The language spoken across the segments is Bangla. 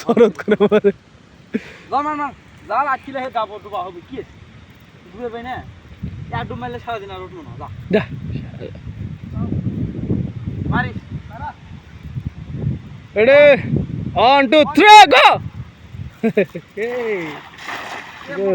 শরৎ করে মারে যা মার মার জাল আটকিলে হে যাব ডুবা হবে কি আছে? ডুবে পাই না? এক ডুব মারলে সারাদিন আর উঠবো না যা। যা। মারিস। Ready one two three go এ মোর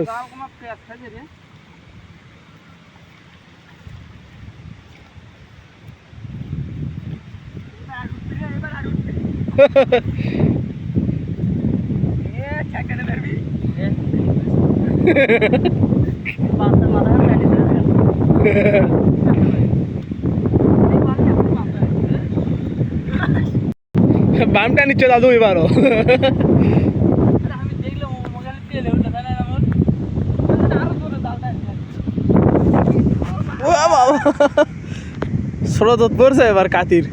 বামটা নিচ্ছে দাদু এবারও। স্রোত পড়ছে এবার কাতির।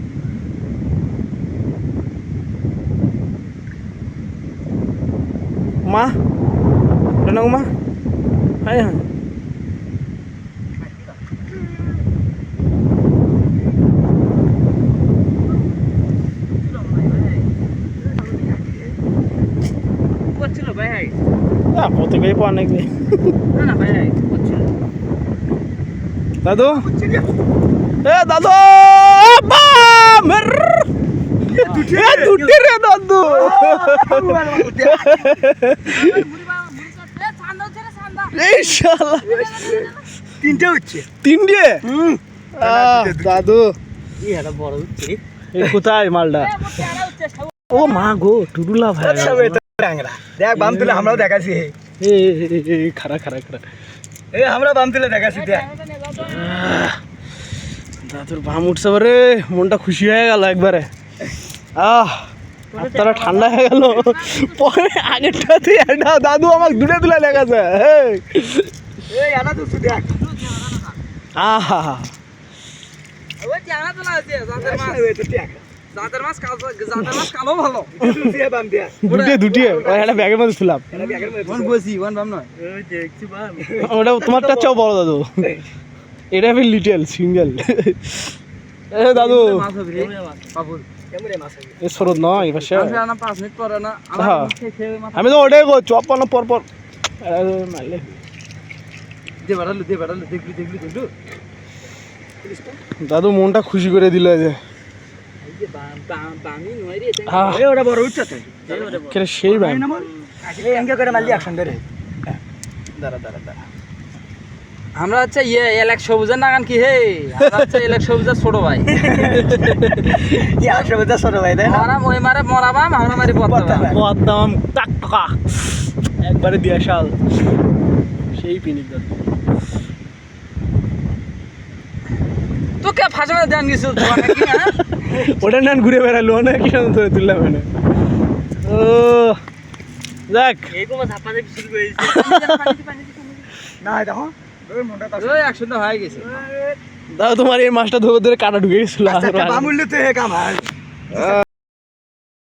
মা জানো মা হ্যাঁ হ্যাঁ করছিল ভাই কত কে পাওয়া নাকি না না ভাই করছিল দাদু এ দাদু দুটি রে দাদু তিনটে হচ্ছে। তিনটে? দাদু। এই একটা বড় হচ্ছে। এই কোথায় মালটা? ও মা গো টুডুলা ভাই। দেখ বাম তুলে আমরাও দেখাছি এ খারা খারা খারা এই আমরা বাম তুলে দেখাছি দেখ দাদুর বাম উঠছে মনটা খুশি হয়ে গেল একবারে। আহ তারা ঠান্ডা হয়ে গেল। পরে আগেরটাতে একটা দাদু আমাকে দূরে তুলে আহা। লাগছে বাম ওটা তোমারটা চাও বড় দাদু। এটা আমি লিটেল সিঙ্গেল দাদু। সরদ নয় এবার আমি পাঁচ মিনিট পরে না আমার হ্যাঁ। তো ওটাই গো চপ পানো পর পর। মারলে দে বাড়ালু দে বাড়ালু দেখলি দেখলি দাদু মনটা খুশি করে দিল যে। এই যে বাম বাম বামি নয় রে আহ, এই ওটা বড় উচ্চতে কেরে সেই মারলি অ্যাকশন দাঁড়া দাঁড়া দাঁড়া। আমরা হচ্ছে ইয়ে এলাক সবুজের নাগান কি হে? আমরা হচ্ছে এলাক সবুজের ছোট ভাই। ইয়া সবুজা ছোট ভাই তাই না? আমরা ওই মারে মরাবাম আমরা মারি টাক টাকা একবারে দিয়া শাল। সেই পিনিক তোকে ফাঁসানো দেন গেছিল তোমার নাকি হ্যাঁ? ওটা নেন ঘুরে বেড়ালো না কি ধরে তুললাম মানে ও দেখ এইরকম ধাপা ধাপি শুরু করে না দেখো। হয়ে গেছে। দাদা তোমার এই মাছটা ধরে ধরে কাটা ঢুকে গেছিল। বামুল্য তো হে কাম হয়